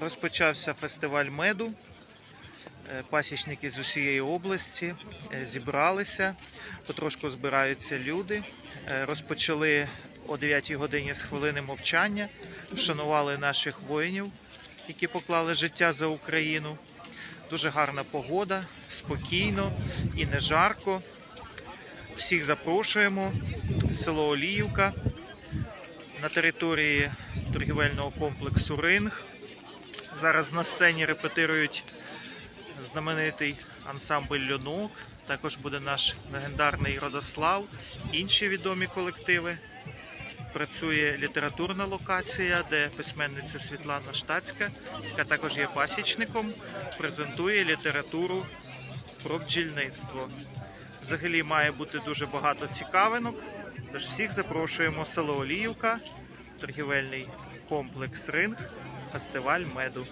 Розпочався фестиваль меду. Е, Пасічники з усієї області е, зібралися, потрошку збираються люди. Е, Розпочали о 9 годині з хвилини мовчання, вшанували наших воїнів, які поклали життя за Україну. Дуже гарна погода, спокійно і не жарко. Всіх запрошуємо. Село Оліївка на території торгівельного комплексу Ринг. Зараз на сцені репетирують знаменитий ансамбль Льонок. Також буде наш легендарний Родослав, інші відомі колективи. Працює літературна локація, де письменниця Світлана Штацька, яка також є пасічником, презентує літературу про бджільництво. Взагалі має бути дуже багато цікавинок. Тож всіх запрошуємо село Оліївка, торгівельний комплекс Ринг, фестиваль меду.